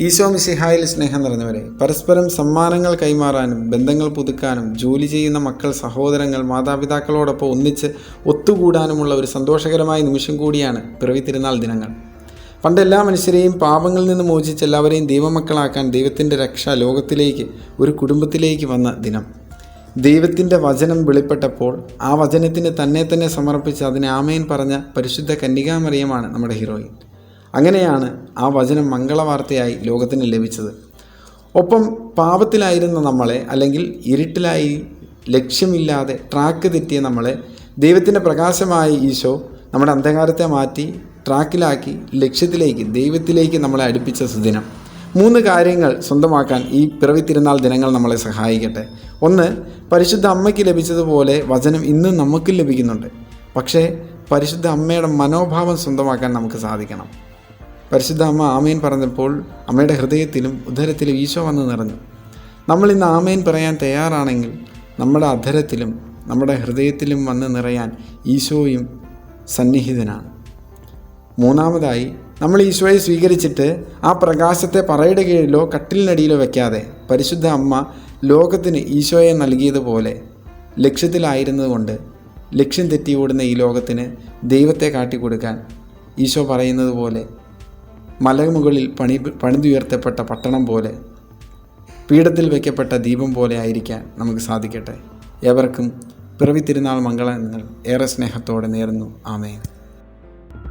ഈശോ മിശിഹായിൽ സ്നേഹം നിറഞ്ഞവരെ പരസ്പരം സമ്മാനങ്ങൾ കൈമാറാനും ബന്ധങ്ങൾ പുതുക്കാനും ജോലി ചെയ്യുന്ന മക്കൾ സഹോദരങ്ങൾ മാതാപിതാക്കളോടൊപ്പം ഒന്നിച്ച് ഒത്തുകൂടാനുമുള്ള ഒരു സന്തോഷകരമായ നിമിഷം കൂടിയാണ് പിറവി തിരുനാൾ ദിനങ്ങൾ. പണ്ട് എല്ലാ മനുഷ്യരെയും പാപങ്ങളിൽ നിന്ന് മോചിച്ച് എല്ലാവരെയും ദൈവമക്കളാക്കാൻ ദൈവത്തിന്റെ രക്ഷ ലോകത്തിലേക്ക് ഒരു കുടുംബത്തിലേക്ക് വന്ന ദിനം. ദൈവത്തിന്റെ വചനം വെളിപ്പെട്ടപ്പോൾ ആ വചനത്തിന് തന്നെ തന്നെ സമർപ്പിച്ച് അതിനെ ആമേൻ പറഞ്ഞ പരിശുദ്ധ കന്യകാമറിയമാണ് നമ്മുടെ ഹീറോയിൻ. അങ്ങനെയാണ് ആ വചനം മംഗളവാർത്തയായി ലോകത്തിന് ലഭിച്ചത്. ഒപ്പം പാപത്തിലായിരുന്ന നമ്മളെ അല്ലെങ്കിൽ ഇരുട്ടിലായി ലക്ഷ്യമില്ലാതെ ട്രാക്ക് തെറ്റിയ നമ്മളെ ദൈവത്തിന്റെ പ്രകാശമായ ഈശോ നമ്മുടെ അന്ധകാരത്തെ മാറ്റി ട്രാക്കിലാക്കി ലക്ഷ്യത്തിലേക്ക് ദൈവത്തിലേക്ക് നമ്മളെ അടുപ്പിച്ച സുദിനം. മൂന്ന് കാര്യങ്ങൾ സ്വന്തമാക്കാൻ ഈ പിറവി തിരുനാൾ ദിനങ്ങൾ നമ്മളെ സഹായിക്കട്ടെ. ഒന്ന് പരിശുദ്ധ അമ്മയ്ക്ക് ലഭിച്ചതുപോലെ വചനം ഇന്നും നമുക്കും ലഭിക്കുന്നുണ്ട്. പക്ഷേ പരിശുദ്ധ അമ്മയുടെ മനോഭാവം സ്വന്തമാക്കാൻ നമുക്ക് സാധിക്കണം. പരിശുദ്ധ അമ്മ ആമേൻ പറഞ്ഞപ്പോൾ അമ്മയുടെ ഹൃദയത്തിലും ഉദരത്തിലും ഈശോ വന്ന് നിറഞ്ഞു. നമ്മൾ ഇന്ന് ആമേൻ പറയാൻ തയ്യാറാണെങ്കിൽ നമ്മുടെ അധരത്തിലും നമ്മുടെ ഹൃദയത്തിലും വന്ന് നിറയാൻ ഈശോയും സന്നിഹിതനാണ്. മൂന്നാമതായി നമ്മൾ ഈശോയെ സ്വീകരിച്ചിട്ട് ആ പ്രകാശത്തെ പറയുടെ കീഴിലോ കട്ടിലിനടിയിലോ വെക്കാതെ പരിശുദ്ധ അമ്മ ലോകത്തിന് ഈശോയെ നൽകിയതുപോലെ ലക്ഷ്യത്തിലായിരുന്നതുകൊണ്ട് ലക്ഷ്യം തെറ്റി ഓടുന്ന ഈ ലോകത്തിന് ദൈവത്തെ കാട്ടിക്കൊടുക്കാൻ ഈശോ പറയുന്നത് പോലെ മലമുകളിൽ പണി പണിതുയർത്തപ്പെട്ട പട്ടണം പോലെ പീഠത്തിൽ വയ്ക്കപ്പെട്ട ദീപം പോലെ ആയിരിക്കാൻ നമുക്ക് സാധിക്കട്ടെ. ഏവർക്കും പിറവി തിരുനാൾ മംഗളങ്ങൾ ഏറെ സ്നേഹത്തോടെ നേരുന്നു. ആമേൻ.